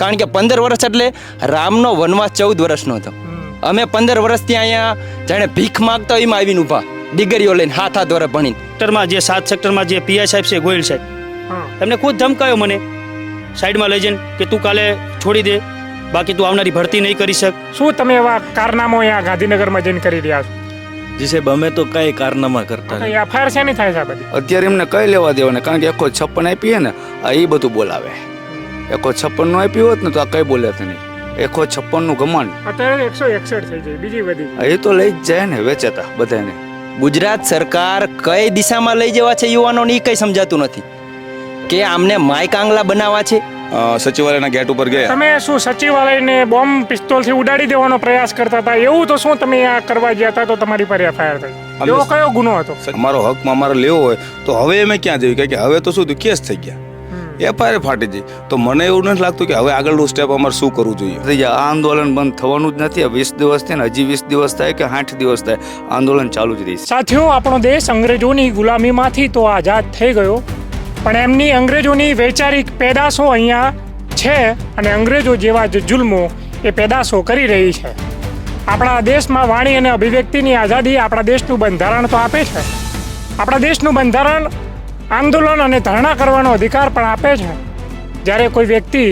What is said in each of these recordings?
કારણ કે પંદર વર્ષ એટલે રામનો વનવાસ ચૌદ વર્ષનો હતો. અમે પંદર વર્ષથી અહીંયા જાણે ભીખ માગતા એમાં આવીને ઊભા ડિગરીઓ લઈને હાથ હાથ દ્વારા ભણીને. સેક્ટરમાં જે સાત સેક્ટરમાં જે પીઆઈ સાહેબ છે ગોયલ સાહેબ એમને ખુદ ધમકાયો મને. સાઈડમાં લઈ જઈને કે તું કાલે છોડી દે બાકી તું આવનારી ભરતી નહીં કરી શક. શું તમે એવા કારનામો અહીંયા ગાંધીનગરમાં જઈને કરી રહ્યા છો? જી સાહેબ અમે તો કઈ કારનામા કરતા નથી. એફઆઈઆર શેની થાય છે આ બધી? અત્યારે એમને કઈ લેવા દેવાને? કારણ કે આખો છપ્પન આપીએ ને આ એ બધું બોલાવે. એકો છપ્પનનું આપ્યું હોત ને તો આ કઈ બોલે નહીં એકો છપ્પનનું ઘમંડ અત્યારે એકસો એકસઠ થઈ જાય બીજી બધી. એ તો લઈ જ જાય ને વેચેતા બધાને ગુજરાત સરકાર કઈ દિશામાં લઈ જવા છે યુવાનોને એ કંઈ સમજાતું નથી. કે આમને માઇક આંગલા બનાવવા છે? સચિવાલયના ગેટ ઉપર ગયા. તમે શું સચિવાલયને બોમ્બ પિસ્તોલથી ઉડાડી દેવાનો પ્રયાસ કરતા હતા? એવું તો શું તમે આ કરવા ગયા હતા તો તમારી પર એફઆઈઆર થઈ? એવો કયો ગુનો હતો? અમારો હકમાં અમારે લેવો હોય તો હવે અમે ક્યાં જઈએ? કારણ કે હવે તો શું કેસ થઈ ગયા. એફઆઈઆર ફાટી જઈ તો મને એવું નથી લાગતું કે હવે આગળનું સ્ટેપ અમારે શું કરવું જોઈએ. આ આંદોલન બંધ થવાનું જ નથી વીસ દિવસ થાય ને હજી વીસ દિવસ થાય કે આઠ દિવસ થાય આંદોલન ચાલુ જ રહેશે સાથીઓ આપણો દેશ અંગ્રેજોની ગુલામીમાંથી તો આઝાદ થઈ ગયો પણ એમની અંગ્રેજોની વૈચારિક પેદાશો અહીંયા છે અને અંગ્રેજો જેવા જ જુલ્મો એ પેદાશો કરી રહી છે. આપણા દેશમાં વાણી અને અભિવ્યક્તિની આઝાદી આપણા દેશનું બંધારણ તો આપે છે. આપણા દેશનું બંધારણ આંદોલન અને ધરણા કરવાનો અધિકાર પણ આપે છે. જ્યારે કોઈ વ્યક્તિ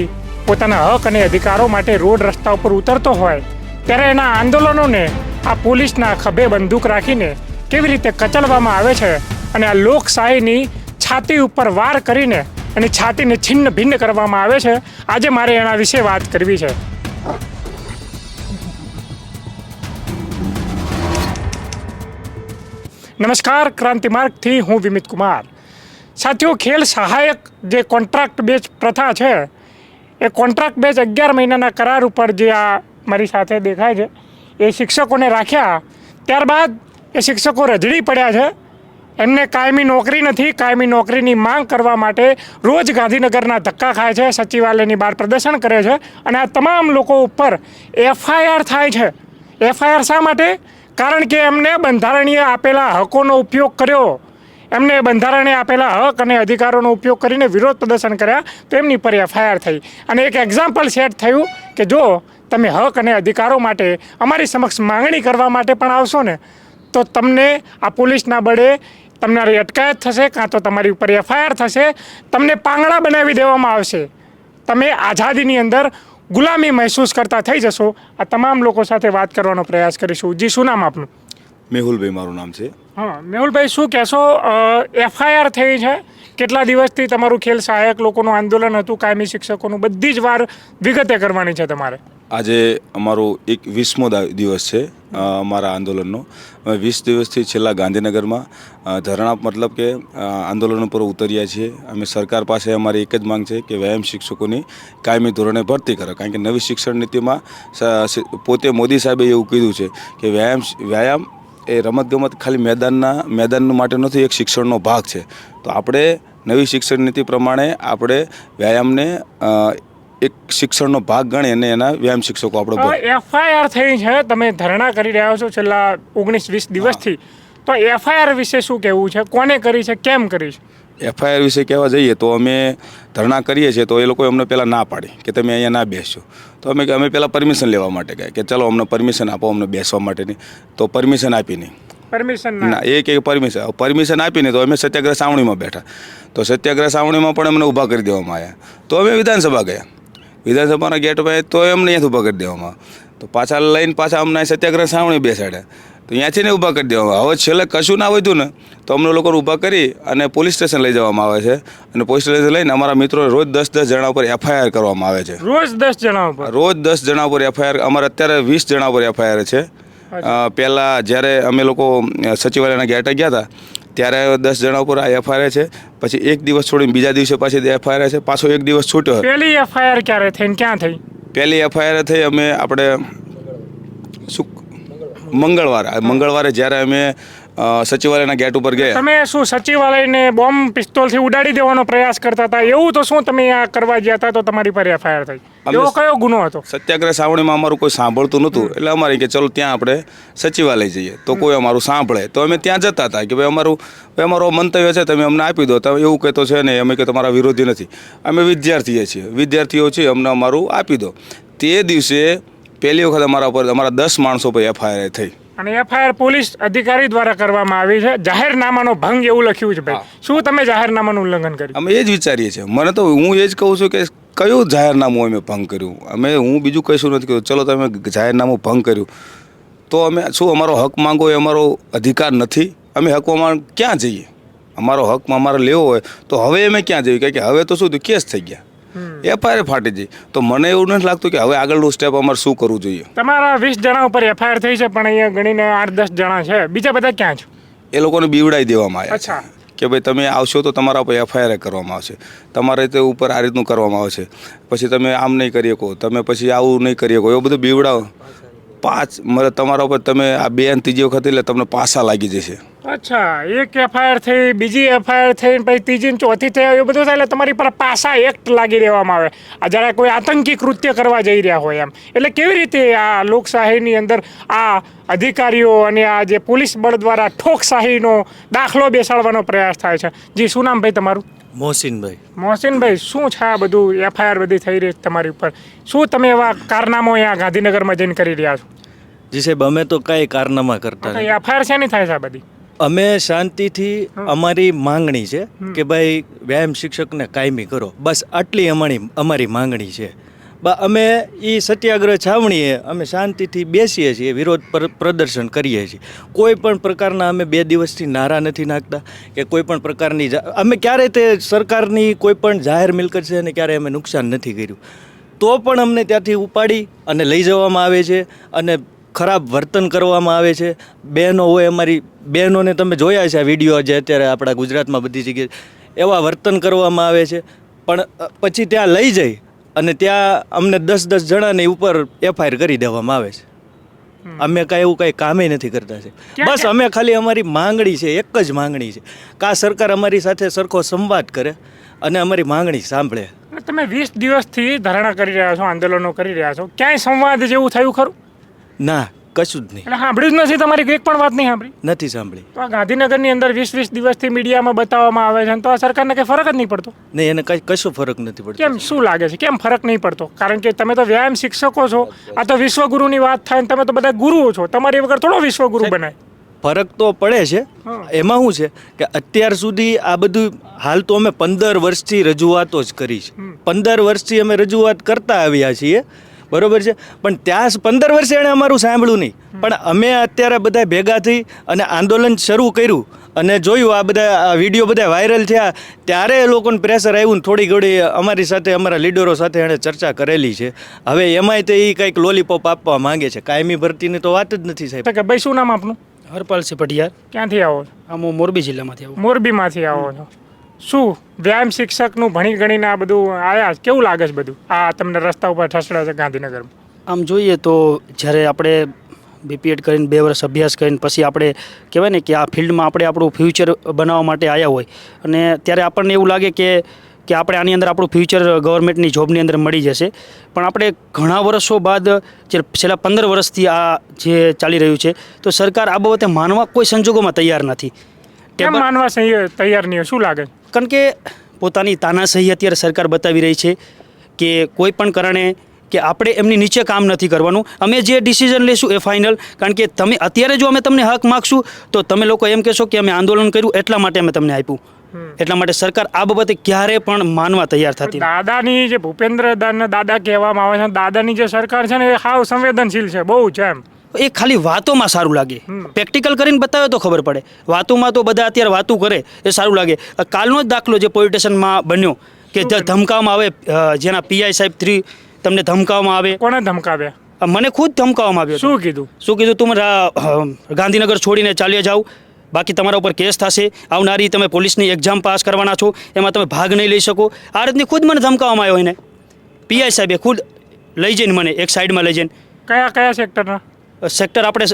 પોતાના હક અને અધિકારો માટે રોડ રસ્તા ઉપર ઉતરતો હોય, ત્યારે એના આંદોલનોને આ પોલીસના ખભે બંદૂક રાખીને કેવી રીતે કચલવામાં આવે છે અને આ લોકશાહીની છાતી ઉપર વાર કરીને એની છાતીને છિન્ન ભિન્ન કરવામાં આવે છે, આજે મારે એના વિશે વાત કરવી છે. નમસ્કાર ક્રાંતિ માર્ગથી હું વિમિત કુમાર. સાથીઓ, ખેલ સહાયક જે કોન્ટ્રાક્ટ બેચ પ્રથા છે, એ કોન્ટ્રાક્ટ બેચ અગિયાર મહિનાના કરાર ઉપર જે આ મારી સાથે દેખાય છે, એ શિક્ષકોને રાખ્યા. ત્યારબાદ એ શિક્ષકો રજડી પડ્યા છે. એમને કાયમી નોકરી નથી, કાયમી નોકરીની માંગ કરવા માટે રોજ ગાંધીનગરના ધક્કા ખાય છે, સચિવાલયની બહાર પ્રદર્શન કરે છે અને આ તમામ લોકો ઉપર એફઆઈઆર થાય છે. એફઆઈઆર શા માટે? કારણ કે એમને બંધારણીય આપેલા હકોનો ઉપયોગ કર્યો. એમને બંધારણે આપેલા હક અને અધિકારોનો ઉપયોગ કરીને વિરોધ પ્રદર્શન કર્યા, તો એમની પર એફઆઈઆર થઈ. અને એક એક્ઝામ્પલ સેટ થયું કે જો તમે હક અને અધિકારો માટે અમારી સમક્ષ માંગણી કરવા માટે પણ આવશો ને, તો તમને આ પોલીસના બળે તમારી અટકાયત થશે, કાં તો તમારી ઉપર એફઆઈઆર થશે, તમને પાંગડા બનાવી દેવામાં આવશે. તમે આઝાદીની અંદર ગુલામી મહેસૂસ કરતા થઈ જશો. આ તમામ લોકો સાથે વાત કરવાનો પ્રયાસ કરીશું. જી, શું નામ આપનું? મેહુલભાઈ, મારું નામ છે. હા, મેહુલભાઈ, શું કહેશો? એફઆઈઆર થઈ છે. કેટલા દિવસથી તમારું ખેલ સહાયક લોકોનું આંદોલન હતું, કાયમી શિક્ષકોનું? બધી જ વાર વિગતે કરવાની છે તમારે. આજે અમારો એક વીસમો દિવસ છે અમારા આંદોલનનો. વીસ દિવસથી છેલ્લા ગાંધીનગરમાં ધરણા મતલબ કે આંદોલન ઉપર ઉતર્યા છીએ. અમે સરકાર પાસે અમારી એક જ માંગ છે કે વ્યાયામ શિક્ષકોની કાયમી ધોરણે ભરતી કરો. કારણ કે નવી શિક્ષણ નીતિમાં પોતે મોદી સાહેબે એવું કીધું છે કે વ્યાયામ વ્યાયામ એ રમતગમત ખાલી મેદાનના મેદાન માટે નથી એક શિક્ષણનો ભાગ છે. તો આપણે નવી શિક્ષણ નીતિ પ્રમાણે આપણે વ્યાયામને એક શિક્ષણનો ભાગ ગણી અને એના વ્યાયામ શિક્ષકો આપણે એફઆઈઆર થઈ છે તમે ધરણા કરી રહ્યા છો છેલ્લા ઓગણીસ વીસ દિવસથી. તો એફઆઈઆર વિશે શું કહેવું છે? કોને કરી છે? કેમ કરી છે? એફઆઈઆર વિશે કહેવા જઈએ તો અમે ધરણા કરીએ છીએ તો એ લોકોએ અમને પહેલાં ના પાડી કે તમે અહીંયા ના બેસજો તો અમે અમે પહેલાં પરમિશન લેવા માટે ગયા કે ચલો અમને પરમિશન આપો અમને બેસવા માટેની. તો પરમિશન આપી નહીં. પરમિશન ના. એક એક પરમિશન પરમિશન આપીને તો અમે સત્યાગ્રહ સાવણીમાં બેઠા. તો સત્યાગ્રહ સાવણીમાં પણ અમને ઊભા કરી દેવામાં આવ્યા. તો અમે વિધાનસભા ગયા. વિધાનસભાના ગેટ પર તો અમને અહીંયાથી ઊભા કરી દેવામાં. તો પાછા લઈને પાછા અમને સત્યાગ્રહ સાવણી બેસાડ્યા. તો અહીંયાથી ને ઊભા કરી દેવામાં આવે. હવે છેલ્લે કશું ના વધ્યું ને તો અમને લોકોને ઊભા કરી અને પોલીસ સ્ટેશન લઈ જવામાં આવે છે. અને પોલીસ સ્ટેશન લઈને અમારા મિત્રો રોજ દસ દસ જણા ઉપર એફઆઈઆર કરવામાં આવે છે. રોજ દસ જણા ઉપર? રોજ દસ જણા ઉપર એફઆઈઆર અમારે અત્યારે વીસ જણા ઉપર એફઆઈઆર છે. પહેલાં જ્યારે અમે લોકો સચિવાલયના ગેટે ગયા હતા ત્યારે દસ જણા ઉપર આ એફઆઈઆર છે. પછી એક દિવસ છોડીને બીજા દિવસે પાછી એફઆઈઆર છે. પાછો એક દિવસ છૂટ્યો પહેલી એફઆઈઆર ક્યારે થઈ ક્યાં થઈ? પહેલી એફઆઈઆર થઈ અમે આપણે શું મંગળવારે. મંગળવારે જ્યારે અમે સચિવાલયના ગેટ ઉપર ગયા. તમે શું સચિવાલયને બોમ્બ પિસ્તોલથી ઉડાડી દેવાનો પ્રયાસ કરતા હતા? એવું તો શું તમે આ કરવા ગયા હતા તો તમારી પર એફઆઈઆર થઈ? એવો કયો ગુનો હતો? સત્યાગ્રહ સાવણીમાં અમારું કોઈ સાંભળતું નહોતું. એટલે અમારે કે ચલો ત્યાં આપણે સચિવાલય જઈએ. તો કોઈ અમારું સાંભળે. તો અમે ત્યાં જતા હતા કે ભાઈ અમારું અમારો મંતવ્ય છે તમે અમને આપી દો. તમે એવું કહેતો છે નહીં અમે કે તમારા વિરોધી નથી. અમે વિદ્યાર્થીએ છીએ. વિદ્યાર્થીઓ છીએ અમને અમારું આપી દો. તે દિવસે પહેલી વખત અમારા ઉપર અમારા દસ માણસો પર એફઆઈઆર થઈ. અને એફઆઈઆર પોલીસ અધિકારી દ્વારા કરવામાં આવી છે. જાહેરનામાનો ભંગ એવું લખ્યું છે ભાઈ. શું તમે જાહેરનામાનું ઉલ્લંઘન કર્યું? અમે એ જ વિચારીએ છીએ. મને તો હું એ જ કહું છું કે કયું જાહેરનામું અમે ભંગ કર્યું? અમે હું બીજું કશું નથી કર્યું ચલો તમે જાહેરનામું ભંગ કર્યું. તો અમે શું અમારો હક માંગો એ અમારો અધિકાર નથી? અમે હકમાં ક્યાં જઈએ? અમારો હક અમારે લેવો હોય તો હવે અમે ક્યાં જઈએ? કારણ કે હવે તો શું કેસ થઈ ગયા. એફઆઈઆર ફાટી જઈ તો મને એવું નથી લાગતું કે હવે આગળનું સ્ટેપ અમારે શું કરવું જોઈએ. તમારા વીસ જણા ઉપર એફઆઈઆર થઈ છે પણ અહીંયા ગણીને આઠ દસ જણા છે. બીજા બધા ક્યાં છે? એ લોકોને બીવડાવી દેવામાં આવ્યા અચ્છા. કે ભાઈ તમે આવશો તો તમારા ઉપર એફઆઈઆર કરવામાં આવશે. તમારે તે ઉપર આ રીતનું કરવામાં આવશે. પછી તમે આમ નહીં કરી શકો તમે પછી આવું નહીં કરી શકો. એવું બધું બીવડાવો. પાંચ મતલબ તમારા ઉપર તમે આ બે અને ત્રીજી વખત એટલે તમને પાસા લાગી જશે. અચ્છા, એક એફઆઈઆર થઈ, બીજી એફઆઈઆર થઈ પછી ત્રીજી ચોથી થઈ એ બધું થાય એટલે તમારી પર પાસા એક્ટ લાગી દેવામાં આવે. આ જરા કોઈ આતંકી કૃત્ય કરવા જઈ રહ્યા હોય એમ. એટલે કેવી રીતે આ લોકશાહીની અંદર આ અધિકારીઓ અને આ જે પોલીસ બળ દ્વારા ઠોકશાહીનો દાખલો બેસાડવાનો પ્રયાસ થાય છે? જી, શું નામ ભાઈ તમારું? મોહસિનભાઈ. મોહસિનભાઈ શું છે આ બધું? એફઆઈઆર બધી થઈ રહી છે તમારી ઉપર. શું તમે એવા કારનામો અહીંયા ગાંધીનગરમાં જઈને કરી રહ્યા છો? જી સાહેબ અમે તો કઈ કારનામા કરતા એફઆઈઆર શેની થાય છે આ બધી? અમે શાંતિથી અમારી માંગણી છે કે ભાઈ વ્યાયામ શિક્ષકને કાયમી કરો. બસ આટલી અમારી અમારી માંગણી છે. અમે એ સત્યાગ્રહ છાવણીએ, અમે શાંતિથી બેસીએ છીએ, વિરોધ પર, પ્રદર્શન કરીએ છીએ. કોઈ પણ પ્રકારના અમે બે દિવસથી નારા નથી નાખતા કે કોઈ પણ પ્રકારની અમે ક્યારે તે સરકારની કોઈ પણ જાહેર મિલકત છે અને ક્યારેય અમે નુકસાન નથી કર્યું. તો પણ અમને ત્યાંથી ઉપાડી અને લઈ જવામાં આવે છે અને ખરાબ વર્તન કરવામાં આવે છે. બહેનો હોય અમારી, બહેનોને તમે જોયા છે આ વીડિયો જે અત્યારે આપણા ગુજરાતમાં બધી જગ્યાએ એવા વર્તન કરવામાં આવે છે. પણ પછી ત્યાં લઈ જઈ અને ત્યાં અમને દસ દસ જણાને ઉપર એફઆઈઆર કરી દેવામાં આવે છે. અમે કાંઈ એવું કાંઈ કામે નથી કરતા છે. બસ અમે ખાલી અમારી માંગણી છે એક જ માંગણી છે કે સરકાર અમારી સાથે સરખો સંવાદ કરે અને અમારી માંગણી સાંભળે. તમે વીસ દિવસથી ધરણા કરી રહ્યા છો આંદોલનો કરી રહ્યા છો. ક્યાંય સંવાદ જેવું થયું ખરું? ના. કશું જ નહીં. એટલે સાંભળ્યું જ નથી તમારી એક પણ વાત નહીં સાંભળી? નથી સાંભળી. તો આ ગાંધીનગરની અંદર વીસ વીસ દિવસથી મીડિયામાં બતાવવામાં આવે છે અને તો આ સરકારને કંઈ ફરક જ નહીં પડતો? નહીં એને કઈ કશો ફરક નથી પડતો. કેમ શું લાગે છે? કેમ ફરક નહીં પડતો? કારણ કે તમે તો વ્યાયામ શિક્ષકો છો આ તો વિશ્વગુરુની વાત થાય ને તમે તો બધા ગુરુઓ છો. તમારી વગર થોડો વિશ્વગુરુ બનાય. ફરક તો પડે છે. એમાં શું છે કે અત્યાર સુધી આ બધું હાલ તો અમે પંદર વર્ષથી રજૂઆતો જ કરી છે. પંદર વર્ષથી અમે રજૂઆત કરતા આવ્યા છીએ બરોબર છે? પણ ત્યાં પંદર વર્ષે એણે અમારું સાંભળ્યું નહીં. પણ અમે અત્યારે બધા ભેગા થઈ અને આંદોલન શરૂ કર્યું અને જોયું આ બધા આ વીડિયો બધા વાયરલ થયા. ત્યારે એ લોકોને પ્રેશર આવ્યું ને થોડી ઘડી અમારી સાથે અમારા લીડરો સાથે એણે ચર્ચા કરેલી છે. હવે એમાંય તે એ કંઈક લોલીપોપ આપવા માંગે છે. કાયમી ભરતીની તો વાત જ નથી સાહેબ. તો કે ભાઈ શું નામ આપનું? હરપાલસિંહ પટિયાર ક્યાંથી આવો છો? આમ હું મોરબી જિલ્લામાંથી આવું. મોરબીમાંથી આવો છો. શું વ્યાયામ શિક્ષકનું ભણી ગણીને આ બધું આવ્યા કેવું લાગે છે બધું? આ તમને રસ્તા ઉપર ઠસડે છે ગાંધીનગરમાં. આમ જોઈએ તો જ્યારે આપણે બીપીએડ કરીને બે વર્ષ અભ્યાસ કરીને પછી આપણે કહેવાય ને કે આ ફિલ્ડમાં આપણે આપણું ફ્યુચર બનાવવા માટે આવ્યા હોય. અને ત્યારે આપણને એવું લાગે કે કે આપણે આની અંદર આપણું ફ્યુચર ગવર્મેન્ટની જોબની અંદર મળી જશે. પણ આપણે ઘણા વર્ષો બાદ જે છેલ્લા પંદર વર્ષથી આ જે ચાલી રહ્યું છે, તો સરકાર આ બાબતે માનવા કોઈ સંજોગોમાં તૈયાર નથી. કેમ માનવા સહી તૈયાર નહીં શું લાગે? કારણ કે પોતાની તાનાશાહી અત્યારે સરકાર બતાવી રહી છે કે કોઈ પણ કારણે કે આપણે એમની નીચે કામ નથી કરવાનું. અમે જે ડિસિઝન લેશું એ ફાઇનલ કારણ કે તમે અત્યારે જો અમે તમને હક માગશું તો તમે લોકો એમ કહેશો કે અમે આંદોલન કર્યું એટલા માટે અમે તમને આપ્યું. એટલા માટે સરકાર આ બાબતે ક્યારે પણ માનવા તૈયાર થતી દાદાની જે ભૂપેન્દ્ર દાદા કહેવામાં આવે છે દાદાની જે સરકાર છે ને એ સાવ સંવેદનશીલ છે બહુ છે એમ. એ ખાલી વાતોમાં સારું લાગે. પ્રેક્ટિકલ કરીને બતાવે તો ખબર પડે. વાતોમાં તો બધા અત્યારે વાતું કરે એ સારું લાગે. કાલનો જ દાખલો જે પોલિટેશનમાં બન્યો કે ધમકાવવામાં આવે જેના પીઆઈ સાહેબ થ્રી તમને ધમકાવવામાં આવે. કોને ધમકાવ્યા? મને ખુદ ધમકાવવામાં આવ્યો શું કીધું? શું કીધું? તું ગાંધીનગર છોડીને ચાલ્યા જાઓ બાકી તમારા ઉપર કેસ થશે. આવનારી તમે પોલીસની એક્ઝામ પાસ કરવાના છો. એમાં તમે ભાગ નહીં લઈ શકો. આ રીતની ખુદ મને ધમકાવવામાં આવ્યો એને. પીઆઈ સાહેબે ખુદ લઈ જઈને મને એક સાઈડમાં લઈ જઈને. કયા કયા સેક્ટરના સેક્ટર આપણે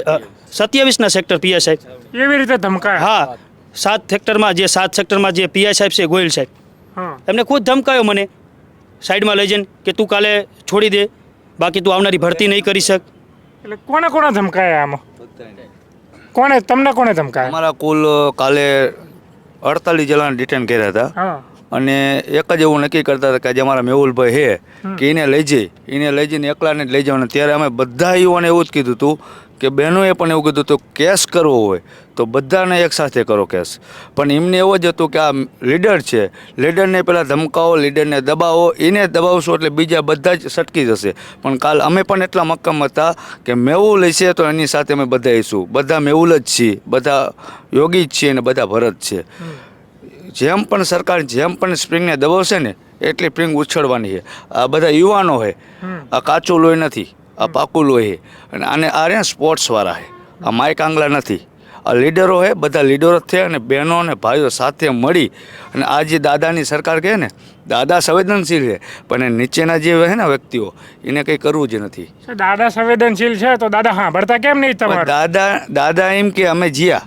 સત્યાવીસના સેક્ટર પીઆઈ સાહેબ. એવી રીતે ધમકાય? હા સાત સેક્ટરમાં જે સાત સેક્ટરમાં જે પીઆઈ સાહેબ છે ગોયલ સાહેબ. હા. એમને ખુદ ધમકાયો મને. સાઈડમાં લઈ જઈને કે તું કાલે છોડી દે બાકી તું આવનારી ભરતી નહીં કરી શક. એટલે કોને કોને ધમકાયા આમાં? કોણે તમને કોણે ધમકાયા? અમારા કુલ કાલે અડતાલીસ જણાને ડિટેન કર્યા હતા. હા. અને એક જ એવું નક્કી કરતા હતા કે આજે અમારા મેહુલભાઈ હે કે એને લઈ જઈ. એને લઈ જઈને એકલાને જ લઈ જવાના. ત્યારે અમે બધા યુવાને એવું જ કીધું હતું કે બહેનોએ પણ એવું કીધું હતું કેસ કરવો હોય તો બધાને એક સાથે કરો કેસ. પણ એમને એવું જ હતું કે આ લીડર છે. લીડરને પહેલાં ધમકાવો લીડરને દબાવો. એને દબાવશો એટલે બીજા બધા જ સટકી જશે. પણ કાલ અમે પણ એટલા મક્કમ હતા કે મેહુલ છે તો એની સાથે અમે બધા આવીશું બધા મેહુલ જ છીએ. બધા યોગી જ છીએ અને બધા ભરત છે. જેમ પણ સરકાર જેમ પણ સ્પ્રિંગને દબાવશે ને એટલી સ્પ્રિંગ ઉછળવાની છે. આ બધા યુવાનો છે. આ કાચું લોહી નથી. આ પાકું લોહી અને આને આ રહ્યા સ્પોર્ટ્સવાળા છે. આ માઇક આંગલા નથી. આ લીડરો છે બધા લીડરો જ છે અને બહેનો અને ભાઈઓ સાથે મળી અને આ જે દાદાની સરકાર કહે ને દાદા સંવેદનશીલ છે. પણ એ નીચેના જે છે ને વ્યક્તિઓ એને કંઈ કરવું જ નથી. દાદા સંવેદનશીલ છે તો દાદા હા ભરતા કેમ નહીં પણ દાદા દાદા એમ કે અમે જીયા.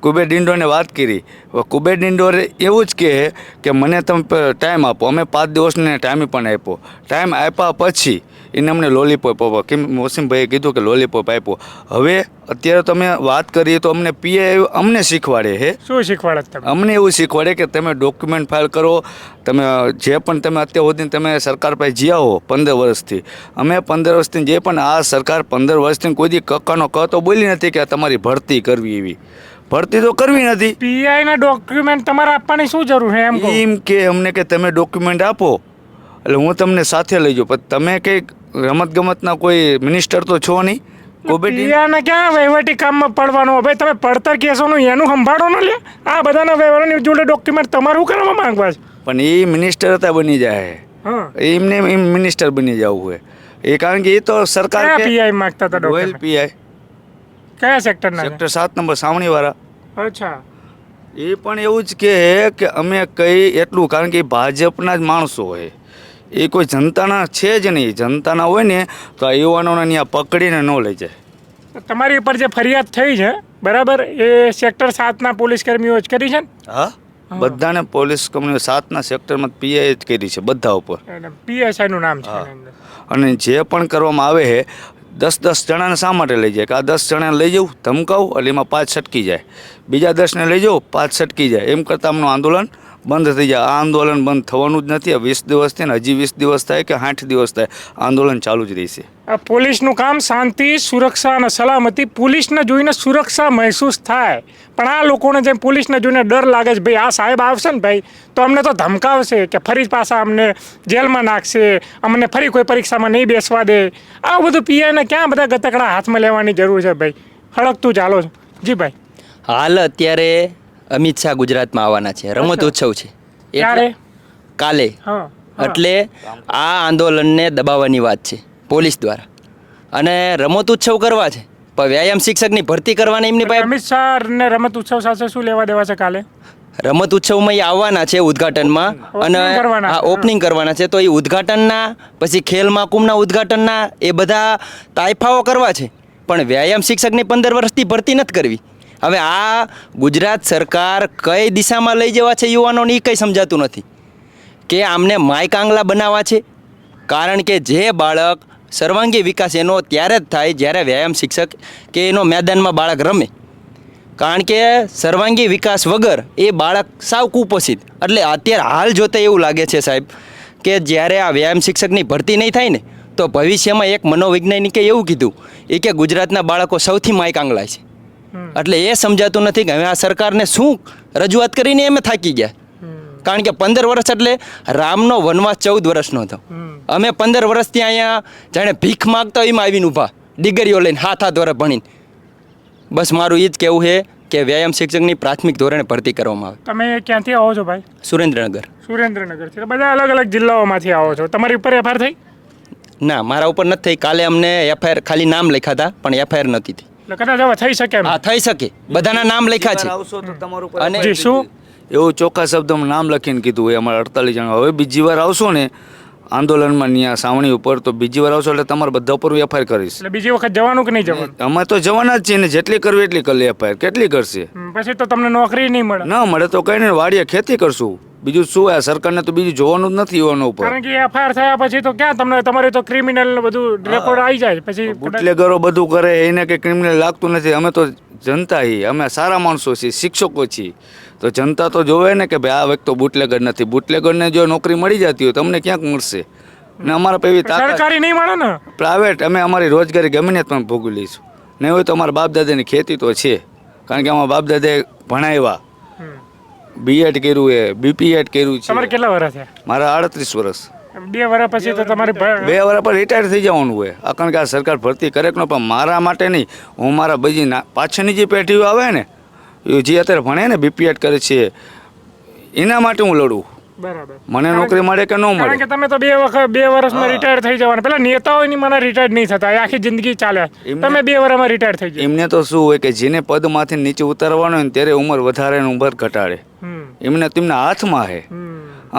કુબેર ડિંડોને વાત કરી. કુબેર ડિંડોરે એવું જ કહે કે મને તમે ટાઈમ આપો. અમે પાંચ દિવસને ટાઈમ પણ આપ્યો. ટાઈમ આપ્યા પછી એને અમને લોલીપોપ આપ્યો કેમ મોસીમભાઈએ કીધું કે લોલીપોપ આપ્યો. હવે અત્યારે તમે વાત કરીએ તો અમને પીએ અમને શીખવાડે હે? શું શીખવાડે અમને એવું શીખવાડે કે તમે ડોક્યુમેન્ટ ફાઇલ કરો. તમે જે પણ તમે અત્યાર સુધી તમે સરકાર પાસે જ્યાં હો પંદર વર્ષથી. અમે પંદર વર્ષથી જે પણ આ સરકાર પંદર વર્ષથી કોઈ દી કક્કાનો ક તો બોલી નથી કે આ તમારી ભરતી કરવી એવી. ભરતી તો કરવી નથી. પીઆઈ ના ડોક્યુમેન્ટ તમારે આપવાની શું જરૂર છે એમ એમ કે અમને કે તમે ડોક્યુમેન્ટ આપો. એટલે હું તમને સાથે લઈ જાઉં. પણ તમે કંઈક રમત ગમતના કોઈ મિનિસ્ટર તો છો નહીં? પીઆને ક્યાં વહીવટી કામમાં પડવાનું? ભાઈ તમે પડતર કેસોનું એનું સંભાળો ન લે આ બધાના વ્યવહારની જોડે ડોક્યુમેન્ટ તમારું કરવા માંગવા છે? પણ એ મિનિસ્ટર હતા બની જાય. હા. એમને એમ મિનિસ્ટર બની જવું હોય. એ કારણ કે એ તો સરકાર પીઆઈ માંગતા હતા પીઆઈ કયા સેક્ટરના સેક્ટર સાત નંબર સાવણીવાળા. અચ્છા. એ પણ એવું જ કહે કે અમે કઈ એટલું કારણ કે ભાજપના જ માણસો હોય. એ કોઈ જનતાના છે જ નહીં. જનતાના હોય ને તો આ યુવાનોને ત્યાં પકડીને ન લઈ જાય. તમારી ઉપર જે ફરિયાદ થઈ છે બરાબર? એ સેક્ટર સાતના પોલીસ કર્મીઓ જ કરી છે ને? હા. બધાને પોલીસ કંપનીઓ સાતના સેક્ટરમાં પીઆઈ જ કરી છે બધા ઉપર. પીએસઆઈનું નામ છે. અને જે પણ કરવામાં આવે છે દસ દસ જણાને શા માટે લઈ જાય? કે આ દસ જણાને લઈ જવું, ધમકાવું, એટલે એમાં પાંચ છટકી જાય. બીજા દસને લઈ જવું, પાંચ છટકી જાય. એમ કરતાં આમનું આંદોલન બંધ થઈ જાય. આ આંદોલન બંધ થવાનું જ નથી. આ વીસ દિવસ ને હજી વીસ દિવસ થાય કે આઠ દિવસ થાય. આંદોલન ચાલુ જ રહેશે. આ પોલીસનું કામ શાંતિ સુરક્ષા અને સલામતી. પોલીસને જોઈને સુરક્ષા મહેસૂસ થાય. પણ આ લોકોને જેમ પોલીસને જોઈને ડર લાગે છે ભાઈ આ સાહેબ આવશે ને ભાઈ તો અમને તો ધમકાવશે કે ફરી પાછા અમને જેલમાં નાખશે. અમને ફરી કોઈ પરીક્ષામાં નહીં બેસવા દે. આ બધું પીઆઈને ક્યાં બધા ગતકડા હાથમાં લેવાની જરૂર છે ભાઈ? હળકતું ચાલો છો. જી ભાઈ. હાલ અત્યારે અમિત શાહ ગુજરાતમાં આવવાના છે. રમત ઉત્સવ છે. એટલે- કાલે. એટલે આ આંદોલનને દબાવવાની વાત છે પોલીસ દ્વારા. અને રમત ઉત્સવ કરવા છે. પણ વ્યાયામ શિક્ષકની ભરતી કરવાની એમની પાસે અમિત શાહ ને રમત ઉત્સવ સાથે શું લેવા દેવા છે કાલે? રમત ઉત્સવમાં એ આવવાના છે ઉદ્ઘાટનમાં. અને. ઓપનિંગ કરવાના છે. તો એ ઉદ્ઘાટનના પછી ખેલ મહાકુંભના ઉદ્ઘાટનના એ બધા તાઇફાઓ કરવા છે. પણ વ્યાયામ શિક્ષકની પંદર વર્ષથી ભરતી નથી કરવી. હવે આ ગુજરાત સરકાર કઈ દિશામાં લઈ જવા છે યુવાનોને એ કંઈ સમજાતું નથી. કે આમને માયકાંગલા બનાવવા છે. કારણ કે જે બાળક સર્વાંગી વિકાસ એનો ત્યારે જ થાય જ્યારે વ્યાયામ શિક્ષક કે એનો મેદાનમાં બાળક રમે. કારણ કે સર્વાંગી વિકાસ વગર એ બાળક સાવ કુપોષિત. એટલે અત્યારે હાલ જોતા એવું લાગે છે સાહેબ કે જ્યારે આ વ્યાયામ શિક્ષકની ભરતી નહીં થાય ને, તો ભવિષ્યમાં એક મનોવૈજ્ઞાનિકે એવું કીધું. એ કે ગુજરાતના બાળકો સૌથી માયક આંગળાય છે. એટલે એ સમજાતું નથી કે હવે આ સરકારને શું રજૂઆત કરીને અમે થાકી ગયા. કારણ કે પંદર વર્ષ એટલે રામનો વનવાસ ચૌદ વર્ષનો હતો. અમે પંદર વર્ષથી અહીંયા જાણે ભીખ માગતા એમાં આવીને ઊભા ડિગ્રીઓ લઈને હાથ હાથ દ્વારા ભણીને. બસ મારું એ જ કહેવું છે કે વ્યાયામ શિક્ષકની પ્રાથમિક ધોરણે ભરતી કરવામાં આવે. તમે ક્યાંથી આવો છો ભાઈ? સુરેન્દ્રનગર. સુરેન્દ્રનગરથી બધા અલગ અલગ જિલ્લાઓમાંથી આવો છો. તમારી ઉપર એફઆર થઈ? ના મારા ઉપર નથી થઈ. કાલે અમને એફઆઈઆર ખાલી નામ લખ્યા હતા પણ એફઆઈઆર નથી થઈ. એટલે કદાચ હવે થઈ શકે એમ. હા થઈ શકે. બધાના નામ લખ્યા છે. આવશો તો તમારું અને- જી શું? એવું ચોખ્ખા શબ્દમાં નામ લખીને કીધું હોય અમારા અડતાલીસ જણા. હવે બીજી વાર આવશો ને આંદોલનમાં ત્યાં સાવણી ઉપર તો બીજી વાર આવશો એટલે તમારે બધા ઉપર એફઆઈઆર કરીશ. એટલે બીજી વખત જવાનું કે નહીં જવાનું? અમે તો જવાના જ છીએ ને જેટલી કરવી એટલી કરી એફઆઈઆર કેટલી કરશે? હમ, પછી તો તમને નોકરી નહીં મળે. ના મળે તો કઈ નહીં વાડીએ ખેતી કરશું. બીજું શું આ સરકારને તો બીજું જોવાનું જ નથી એવાનો ઉપર. કારણ કે એફઆઈઆર થયા પછી તો ક્યાં તમને તમારે તો ક્રિમિનલ ને બધું રેકોર્ડ આવી જાય. પછી બુટલેગરો બધું કરે એને કંઈ ક્રિમિનલ લાગતું નથી. અમે તો જનતા છીએ. અમે સારા માણસો છીએ શિક્ષકો છીએ. તો જનતા તો જોવે ને કે ભાઈ આ વ્યક્તિ તો બુટલેગર નથી. બુટલેગરને જો નોકરી મળી જતી હોય તમને ક્યાંક મળશે? ને અમારા પેવી સરકારી નહીં મળે ને? પ્રાઇવેટ અમે અમારી રોજગારી ગમે ને પણ ભોગવી લઈશું. નહીં હોય તો અમારા બાપ દાદાની ખેતી તો છે. કારણ કે અમારા બાપ દાદાએ ભણાવ્યા. બીએડ કર્યું એ બીપીએડ કર્યું તમારે છે કેટલા વર્ષ છે? મારા આડત્રીસ વર્ષ બે વર્ષ પછી તો તમારે બે વર્ષ પર રિટાયર થઈ જવાનું હોય. આ કારણ કે આ સરકાર ભરતી કરે કે પણ મારા માટે નહીં. હું મારા બીજી પાછળની જે પેઢીઓ આવે ને એ જે અત્યારે ભણે ને બીપીએડ કરે છે એના માટે હું લડું. બરાબર. મને નોકરી મળે કે ન કારણ મળે કે તમે તો બે વખત બે વર્ષમાં રિટાયર થઈ જવાના. પેલા નેતાઓની મને રિટાયર નહીં થતા. આખી જિંદગી ચાલે. તમે બે વર્ષમાં રિટાયર થઈ જાય એમને તો શું હોય કે જેને પદમાંથી નીચે ઉતારવાનો હોય ત્યારે ઉંમર વધારે ને ઉંમર ઘટાડે. એમને તેમના હાથમાં છે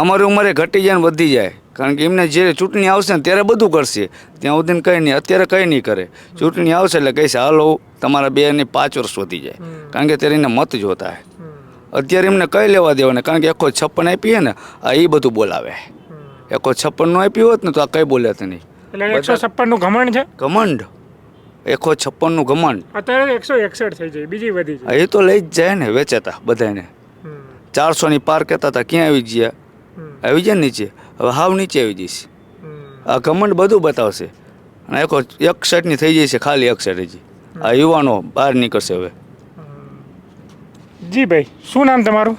અમારી ઉંમરે ઘટી જાય ને વધી જાય. કારણ કે એમને જે ચૂંટણી આવશે ને ત્યારે બધું કરશે. ત્યાં સુધી કંઈ નહીં. અત્યારે કંઈ નહીં કરે. ચૂંટણી આવશે એટલે કહીશ હાલો તમારા બે ને પાંચ વર્ષ વધી જાય. કારણ કે ત્યારે એને મત જોતા હે. અત્યારે એમને કઈ લેવા દેવાને? કારણ કે એકો છપ્પન આપીએ ને આ એ બધું બોલાવે. એકો છપ્પનનું આપ્યું હોત ને તો આ કઈ બોલ્યા નહીં એટલે એકસો છપ્પનનું ઘમંડ છે? ઘમંડ. એકો છપ્પનનું ઘમંડ. અત્યારે એકસો એકસઠ થઈ જાય બીજી વધી જાય. એ તો લઈ જ જાય ને વેચાતા બધાને હમ. ચારસો ની પાર કહેતા હતા ક્યાં આવી ગયા. આવી જાય ને નીચે? હવે હાવ નીચે આવી જઈશ. આ ઘમંડ બધું બતાવશે. અને એકો એક સેટની થઈ જશે ખાલી એકસઠ હજી. આ યુવાનો બહાર નીકળશે હવે. જી ભાઈ શું નામ તમારું?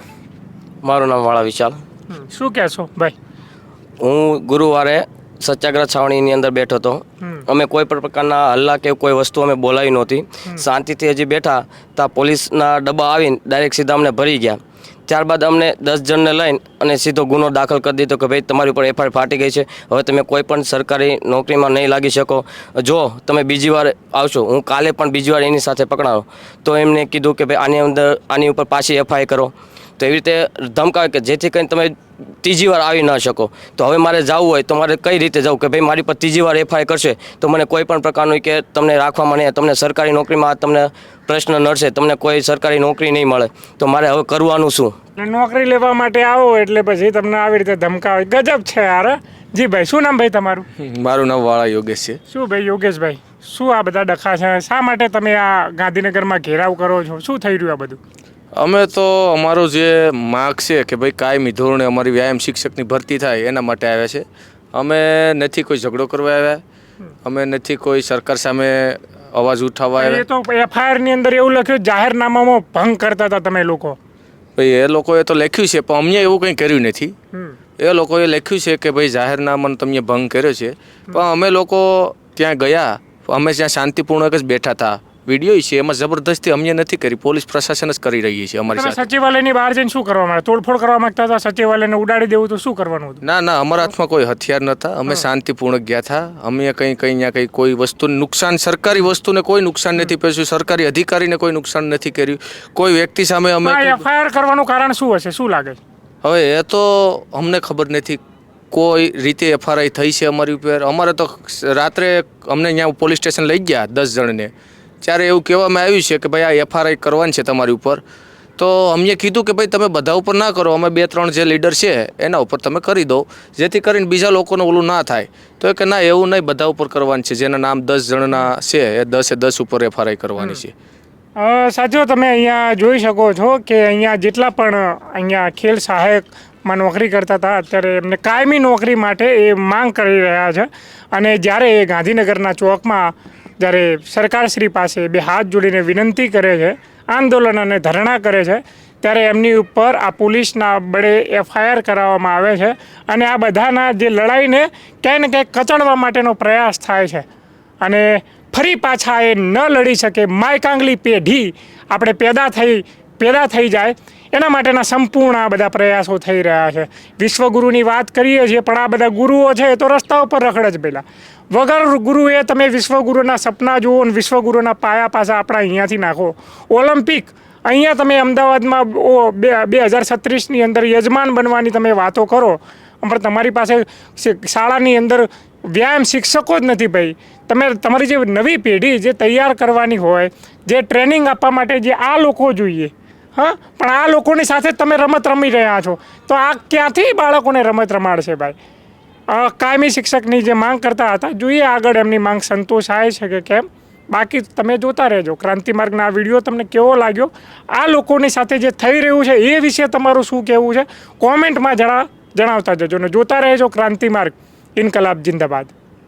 મારું નામ વાળા વિશાલ. શું કહેશો ભાઈ. હું ગુરુવારે સત્યાગ્રહ છાવણીની અંદર બેઠો હતો. અમે કોઈ પણ પ્રકારના હલ્લા કે કોઈ વસ્તુ અમે બોલાવી નહોતી. શાંતિથી હજી બેઠા ત્યાં પોલીસના ડબ્બા આવીને ડાયરેક્ટ સીધા અમને ભરી ગયા. ત્યારબાદ અમને દસ જણને લઈને અને સીધો ગુનો દાખલ કરી દીધો કે ભાઈ તમારી ઉપર એફઆઈઆર ફાટી ગઈ છે. હવે તમે કોઈ પણ સરકારી નોકરીમાં નહીં લાગી શકો. જો તમે બીજી વાર આવશો, હું કાલે પણ બીજી વાર એની સાથે પકડાવો તો એમને કીધું કે ભાઈ આની અંદર, આની ઉપર પાછી એફઆઈઆર કરો. તો એવી રીતે ધમકાવે કે જેથી કરીને તમે ત્રીજી વાર આવી ન શકો. તો હવે મારે જવું હોય તો મારે કઈ રીતે જવું? કે ભાઈ મારી પર ત્રીજી વાર એફઆઈઆર કરશે તો મને કોઈ પણ પ્રકારનું કે તમને રાખવામાં નહીં તમને સરકારી નોકરીમાં તમને પ્રશ્ન નડશે તમને કોઈ સરકારી નોકરી નહીં મળે. તો મારે હવે કરવાનું શું? નોકરી લેવા માટે આવો એટલે પછી તમને આવી રીતે ધમકાવે. ગજબ છે યાર જી ભાઈ શું નામ ભાઈ તમારું? મારું નામ વાળા યોગેશ છે. શું ભાઈ યોગેશભાઈ? શું આ બધા ડખા છે? શા માટે તમે આ ગાંધીનગરમાં ઘેરાવ કરો છો? શું થઈ રહ્યું આ બધું? અમે તો અમારો જે માગ છે કે ભાઈ કાયમી ધોરણે અમારી વ્યાયામ શિક્ષકની ભરતી થાય એના માટે આવ્યા છે. અમે નથી કોઈ ઝઘડો કરવા આવ્યા. અમે નથી કોઈ સરકાર સામે અવાજ ઉઠાવવા આવ્યા. તો એફઆઈઆરની અંદર એવું લખ્યું જાહેરનામામાં ભંગ કરતા હતા તમે લોકો. ભાઈ એ લોકોએ તો લખ્યું છે પણ અમને એવું કંઈ કર્યું નથી. એ લોકોએ લખ્યું છે કે ભાઈ જાહેરનામાનો તમને ભંગ કર્યો છે. પણ અમે લોકો ત્યાં ગયા અમે ત્યાં શાંતિપૂર્ણક જ બેઠા હતા. વીડિયો છે એમાં જબરદસ્તી અમને નથી કરી પોલીસ પ્રશાસન જ કરી રહી છે અમારી સાથે. સચિવાલયની બહાર જઈને શું કરવા માંગે? તોડફોડ કરવા માંગતા હતા સચિવાલયને ઉડાડી દેવું તો શું કરવાનું હતું? ના ના અમારા હાથમાં કોઈ હથિયાર નહોતા. અમે શાંતિપૂર્ણક ગયા હતા. અમે કંઈ કંઈ ત્યાં કંઈ કોઈ વસ્તુ નુકસાન સરકારી વસ્તુને કોઈ નુકસાન નથી પહોંચ્યું સરકારી અધિકારીને કોઈ નુકસાન નથી કર્યું. કોઈ વ્યક્તિ સામે અમે એફઆઈઆર કરવાનું કારણ શું હશે? શું લાગે હવે એ તો અમને ખબર નથી કોઈ રીતે એફઆરઆઈ થઈ છે અમારી ઉપર. અમારે તો રાત્રે અમને અહીંયા પોલીસ સ્ટેશન લઈ ગયા દસ જણને. ત્યારે એવું કહેવામાં આવ્યું છે કે ભાઈ આ એફઆરઆઈ કરવાની છે તમારી ઉપર. તો અમને કીધું કે ભાઈ તમે બધા ઉપર ના કરો અમે બે ત્રણ જે લીડર છે એના ઉપર તમે કરી દો જેથી કરીને બીજા લોકોને ઓલું ના થાય. તો કે ના એવું નહીં બધા ઉપર કરવાની છે. જેના નામ દસ જણના છે એ દસે દસ ઉપર એફઆરઆઈ કરવાની છે. સાચો તમે અહીંયા જોઈ શકો છો કે અહીંયા જેટલા પણ અહીંયા ખેલ સહાયકમાં નોકરી કરતા હતા અત્યારે એમને કાયમી નોકરી માટે એ માંગ કરી રહ્યા છે. અને જ્યારે એ ગાંધીનગરના ચોકમાં જ્યારે સરકારશ્રી પાસે બે હાથ જોડીને વિનંતી કરે છે, આંદોલન અને ધરણા કરે છે, ત્યારે એમની ઉપર આ પોલીસના બળે એફઆઈઆર કરાવવામાં આવે છે અને આ બધાના જે લડાઈને ક્યાંય ને ક્યાંય કચડવા માટેનો પ્રયાસ થાય છે. અને ફરી પાછા એ ન લડી શકે માયકાંગલી પેઢી આપણે પેદા થઈ પેદા થઈ જાય, એના માટેના સંપૂર્ણ આ બધા પ્રયાસો થઈ રહ્યા છે. વિશ્વગુરુની વાત કરીએ છીએ, પણ આ બધા ગુરુઓ છે એ તો રસ્તા ઉપર રખડે જ પેલા વગર ગુરુએ તમે વિશ્વગુરુના સપના જુઓ અને વિશ્વગુરુના પાયા પાછા આપણા અહીંયાથી નાખો. ઓલિમ્પિક, અહીંયા તમે અમદાવાદમાં ઓ બે બે હજાર છત્રીસની અંદર યજમાન બનવાની તમે વાતો કરો. પણ તમારી પાસે શાળાની અંદર વ્યાયામ શિક્ષકો જ નથી ભાઈ. તમે, તમારી જે નવી પેઢી જે તૈયાર કરવાની હોય, જે ટ્રેનિંગ આપવા માટે જે આ લોકો જોઈએ, હા? પણ આ લોકોની સાથે તમે રમત રમી રહ્યા છો. તો આ ક્યાંથી બાળકોને રમત રમાડશે ભાઈ? કાયમી શિક્ષકની જે માંગ કરતા હતા, જોઈએ આગળ એમની માંગ સંતોષાય છે કે કેમ? બાકી તમે જોતા રહેજો. ક્રાંતિ માર્ગના આ વીડિયો તમને કેવો લાગ્યો? આ લોકોની સાથે જે થઈ રહ્યું છે, એ વિશે તમારું શું કહેવું છે? કોમેન્ટમાં જણા, જણાવતા જજો ને જોતા રહેજો ક્રાંતિ માર્ગ. ઇન્કલાબ, જિંદાબાદ.